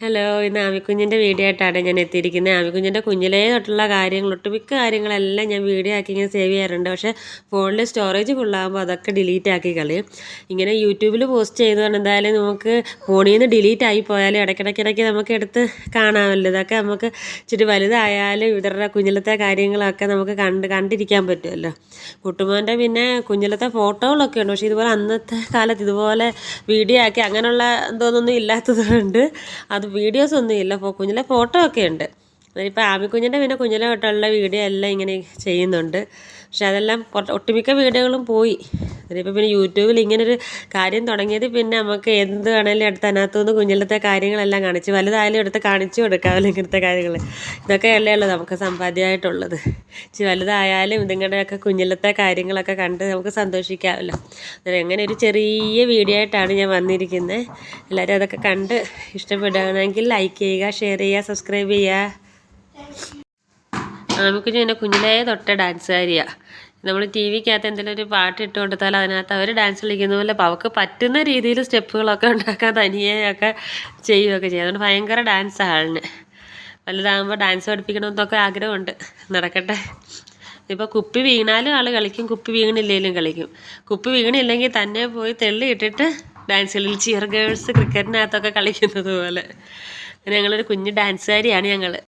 Hello ഇന്ന് ആമിക്കുഞ്ഞിന്റെ video ആയിട്ടാണ് ഞാൻ എത്തിയിരിക്കുന്നത്. ആമിക്കുഞ്ഞിന്റെ കുഞ്ഞിലേ തൊട്ടുള്ള കാര്യങ്ങൾ ഒട്ടുമിക്ക കാര്യങ്ങളെല്ലാം ഞാൻ വീഡിയോ ആക്കി ഇങ്ങനെ സേവ് ചെയ്യാറുണ്ട്. പക്ഷേ ഫോണിൽ സ്റ്റോറേജ് ഫുള്ളാകുമ്പോൾ അതൊക്കെ ഡിലീറ്റ് ആക്കി കളയും. ഇങ്ങനെ യൂട്യൂബിൽ പോസ്റ്റ് ചെയ്തുകൊണ്ട് എന്തായാലും നമുക്ക് ഫോണിൽ നിന്ന് ഡിലീറ്റ് ആയി പോയാലും ഇടയ്ക്കിടയ്ക്കിടയ്ക്ക് നമുക്ക് എടുത്ത് കാണാമല്ലോ. ഇതൊക്കെ നമുക്ക് ഇച്ചിരി വലുതായാലും ഇവരുടെ കുഞ്ഞിലത്തെ കാര്യങ്ങളൊക്കെ നമുക്ക് കണ്ട് കണ്ടിരിക്കാൻ പറ്റുമല്ലോ. കുട്ടുമോന്റെ പിന്നെ കുഞ്ഞിലത്തെ ഫോട്ടോകളൊക്കെ ഉണ്ട്. പക്ഷേ ഇതുപോലെ അന്നത്തെ കാലത്ത് ഇതുപോലെ വീഡിയോ ആക്കി അങ്ങനെയുള്ള എന്തോന്നൊന്നും ഇല്ലാത്തത് കൊണ്ട് അത് വീഡിയോസ് ഒന്നും ഇല്ല. കുഞ്ഞിലെ ഫോട്ടോ ഒക്കെ ഉണ്ട്. അതിപ്പോൾ ആമിക്കുഞ്ഞിന്റെ പിന്നെ കുഞ്ഞിലെ തൊട്ടുള്ള വീഡിയോ എല്ലാം ഇങ്ങനെ ചെയ്യുന്നുണ്ട്. പക്ഷെ അതെല്ലാം ഒട്ടുമിക്ക വീഡിയോകളും പോയി. അതിനിപ്പോൾ പിന്നെ യൂട്യൂബിൽ ഇങ്ങനൊരു കാര്യം തുടങ്ങിയത് പിന്നെ നമുക്ക് എന്ത് വേണേലും എടുത്ത് അതിനകത്തുനിന്ന് കുഞ്ഞിലത്തെ കാര്യങ്ങളെല്ലാം കാണിച്ച് വലുതായാലും എടുത്ത് കാണിച്ചു കൊടുക്കാമല്ലോ ഇങ്ങനത്തെ കാര്യങ്ങൾ ഇതൊക്കെ അല്ലേ ഉള്ളൂ നമുക്ക് സമ്പാദ്യമായിട്ടുള്ളത്. ഇച്ചിരി വലുതായാലും ഇതിങ്ങളുടെയൊക്കെ കുഞ്ഞിലത്തെ കാര്യങ്ങളൊക്കെ കണ്ട് നമുക്ക് സന്തോഷിക്കാമല്ലോ അന്നേരം അങ്ങനെ ഒരു ചെറിയ വീഡിയോ ആയിട്ടാണ് ഞാൻ വന്നിരിക്കുന്നത് എല്ലാവരും അതൊക്കെ കണ്ട് ഇഷ്ടപ്പെടുകയാണെങ്കിൽ ലൈക്ക് ചെയ്യുക ഷെയർ ചെയ്യുക സബ്സ്ക്രൈബ് ചെയ്യുക. നമുക്ക് പിന്നെ കുഞ്ഞിലേ തൊട്ട ഡാൻസുകാരിയാണ് നമ്മൾ ടി വിക്കകത്ത് എന്തെങ്കിലും ഒരു പാട്ട് ഇട്ട് കൊടുത്താൽ അതിനകത്ത് അവർ ഡാൻസ് കളിക്കുന്ന പോലെ അപ്പോൾ അവർക്ക് പറ്റുന്ന രീതിയിൽ സ്റ്റെപ്പുകളൊക്കെ ഉണ്ടാക്കാൻ തനിയെയൊക്കെ ചെയ്യുകയൊക്കെ ചെയ്യും. അതുകൊണ്ട് ഭയങ്കര ഡാൻസ് ആളിന്. വലുതാകുമ്പോൾ ഡാൻസ് പഠിപ്പിക്കണമെന്നൊക്കെ ആഗ്രഹമുണ്ട്. നടക്കട്ടെ. ഇപ്പോൾ കുപ്പി വീണാലും ആൾ കളിക്കും കുപ്പി വീണില്ലെങ്കിലും കളിക്കും. കുപ്പി വീണില്ലെങ്കിൽ തന്നെ പോയി തെള്ളി ഇട്ടിട്ട് ഡാൻസ് കളി ചിയർ ഗേൾസ് ക്രിക്കറ്റിനകത്തൊക്കെ കളിക്കുന്നത് പോലെ. ഞങ്ങളൊരു കുഞ്ഞു ഡാൻസുകാരിയാണ് ഞങ്ങൾ